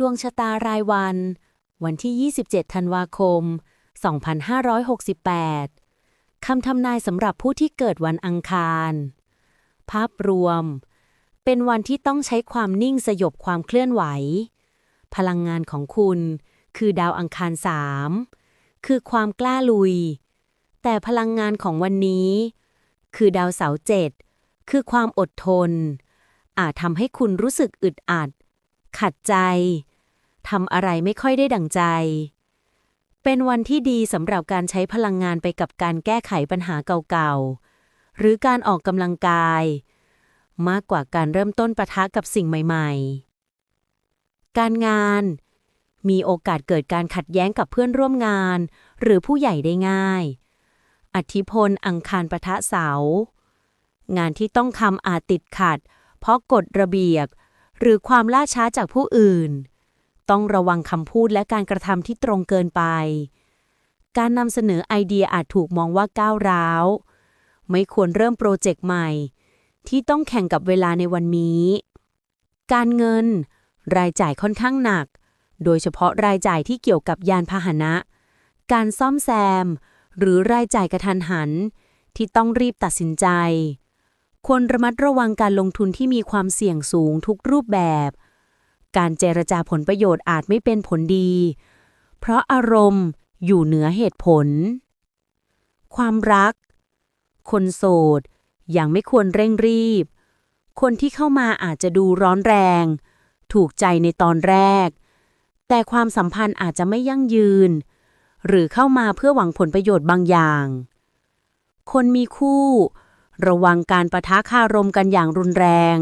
ดวงชะตารายวัน วันที่ 27 ธันวาคม 2568 คำทำนายสำหรับผู้ที่เกิดวันอังคาร ภาพรวม เป็นวันที่ต้องใช้ความนิ่งสยบความเคลื่อนไหว พลังงานของคุณคือดาวอังคารสามคือความกล้าลุย แต่พลังงานของวันนี้ คือดาวเสาร์เจ็ดคือความอดทน อาจทำให้คุณรู้สึกอึดอัด ขัดใจทำอะไรไม่ค่อยได้ดั่งใจ เป็นวันที่ดีสำหรับการใช้พลังงานไปกับการแก้ไขปัญหาเก่าๆ หรือการออกกำลังกาย มากกว่าการเริ่มต้นปะทะกับสิ่งใหม่ๆ การงาน มีโอกาสเกิดการขัดแย้งกับเพื่อนร่วมงาน หรือผู้ใหญ่ได้ง่าย อธิพลอังคารปะทะเสา งานที่ต้องทำอาจติดขัด เพราะกฎระเบียบ หรือความล่าช้าจากผู้อื่น ต้องระวังคำพูดและการกระทำที่ตรงเกินไป การนำเสนอไอเดียอาจถูกมองว่าก้าวร้าว ไม่ควรเริ่มโปรเจกต์ใหม่ ที่ต้องแข่งกับเวลาในวันนี้ การเงิน รายจ่ายค่อนข้างหนัก โดยเฉพาะรายจ่ายที่เกี่ยวกับยานพาหนะ การซ่อมแซม หรือรายจ่ายกระทันหัน ที่ต้องรีบตัดสินใจ ควรระมัดระวังการลงทุนที่มีความเสี่ยงสูงทุกรูปแบบ การเจรจาผลประโยชน์อาจไม่เป็นผลดี เพราะอารมณ์อยู่เหนือเหตุผล ความรัก คนโสดยังไม่ควรเร่งรีบ คนที่เข้ามาอาจจะดูร้อนแรง ถูกใจในตอนแรก แต่ความสัมพันธ์อาจจะไม่ยั่งยืน หรือเข้ามาเพื่อหวังผลประโยชน์บางอย่าง คนมีคู่ ระวังการประทะคารมกันอย่างรุนแรง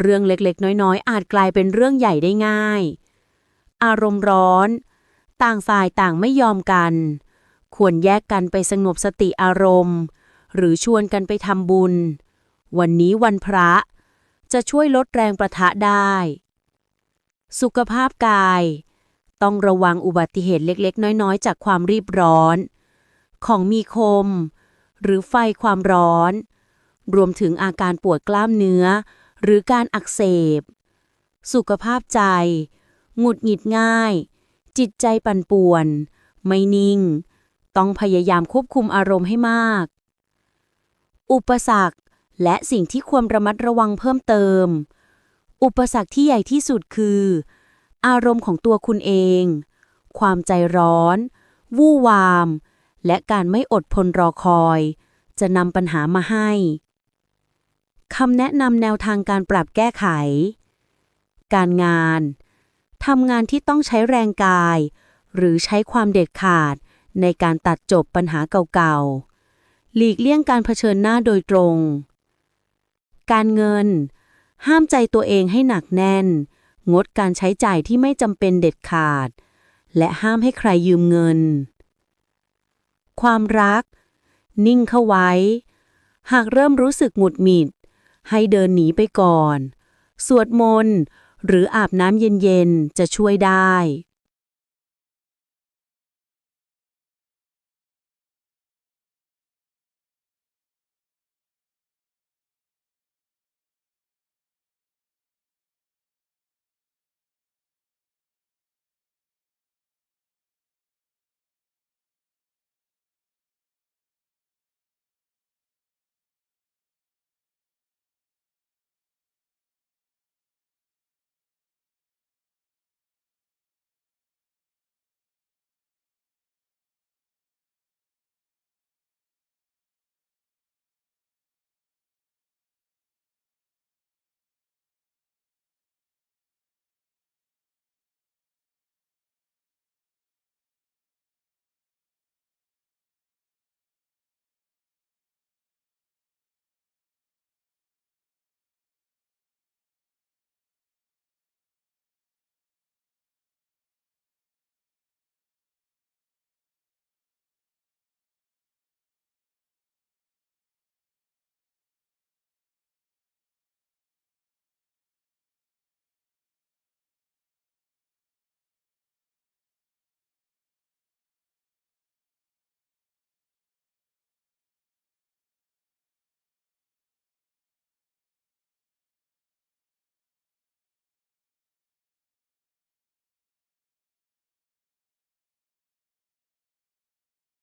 เรื่องเล็กๆ น้อยๆ อาจกลายเป็นเรื่องใหญ่ได้ง่าย อารมณ์ร้อน ต่างฝ่ายต่างไม่ยอมกัน ควรแยกกันไปสงบสติอารมณ์ หรือชวนกันไปทำบุญ วันนี้วันพระ จะช่วยลดแรงประทะได้ สุขภาพกาย ต้องระวังอุบัติเหตุเล็กๆ น้อยๆ จากความรีบร้อน ของมีคม หรือไฟความร้อน รวมถึงอาการปวดกล้ามเนื้อ หรือการอักเสบ สุขภาพใจ หงุดหงิดง่าย จิตใจปั่นป่วน ไม่นิ่ง ต้องพยายามควบคุมอารมณ์ให้มาก อุปสรรคและสิ่งที่ควรระมัดระวังเพิ่มเติม อุปสรรคที่ใหญ่ที่สุดคือ อารมณ์ของตัวคุณเอง ความใจร้อน วู่วาม และการไม่อดทนรอคอย จะนำปัญหามาให้คำแนะนำแนวทางการปรับแก้ไข การงานทำงานที่ต้องใช้แรงกาย หรือใช้ความเด็ดขาดในการตัดจบปัญหาเก่าๆ หลีกเลี่ยงการเผชิญหน้าโดยตรง การเงิน ห้ามใจตัวเองให้หนักแน่น งดการใช้จ่ายที่ไม่จำเป็นเด็ดขาด และห้ามให้ใครยืมเงิน ความรัก นิ่งเข้าไว้ หากเริ่มรู้สึกหงุดหงิด ให้เดินหนีไปก่อน สวดมนต์ หรืออาบน้ำเย็นๆ จะช่วยได้